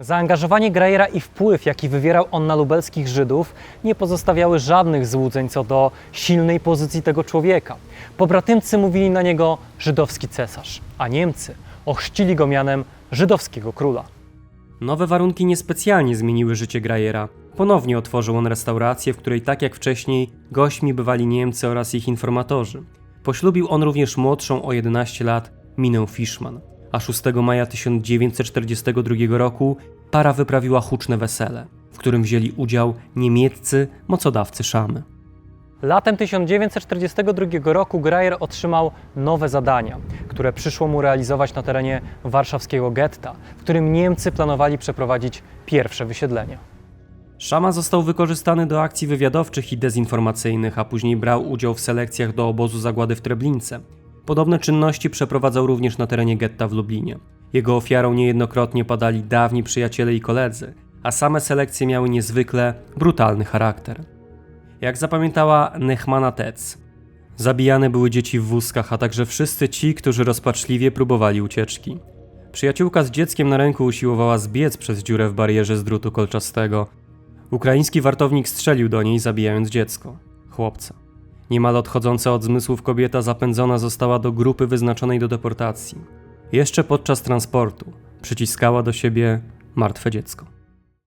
Zaangażowanie Grajera i wpływ, jaki wywierał on na lubelskich Żydów, nie pozostawiały żadnych złudzeń co do silnej pozycji tego człowieka. Pobratymcy mówili na niego żydowski cesarz, a Niemcy ochrzcili go mianem żydowskiego króla. Nowe warunki niespecjalnie zmieniły życie Grajera. Ponownie otworzył on restaurację, w której tak jak wcześniej gośćmi bywali Niemcy oraz ich informatorzy. Poślubił on również młodszą o 11 lat Minę Fishman, a 6 maja 1942 roku para wyprawiła huczne wesele, w którym wzięli udział niemieccy mocodawcy szamy. Latem 1942 roku Grajer otrzymał nowe zadania, które przyszło mu realizować na terenie warszawskiego getta, w którym Niemcy planowali przeprowadzić pierwsze wysiedlenia. Szama został wykorzystany do akcji wywiadowczych i dezinformacyjnych, a później brał udział w selekcjach do obozu zagłady w Treblince. Podobne czynności przeprowadzał również na terenie getta w Lublinie. Jego ofiarą niejednokrotnie padali dawni przyjaciele i koledzy, a same selekcje miały niezwykle brutalny charakter. Jak zapamiętała Nechmana Tec, zabijane były dzieci w wózkach, a także wszyscy ci, którzy rozpaczliwie próbowali ucieczki. Przyjaciółka z dzieckiem na ręku usiłowała zbiec przez dziurę w barierze z drutu kolczastego, Ukraiński wartownik strzelił do niej, zabijając dziecko, chłopca. Niemal odchodząca od zmysłów kobieta zapędzona została do grupy wyznaczonej do deportacji. Jeszcze podczas transportu przyciskała do siebie martwe dziecko.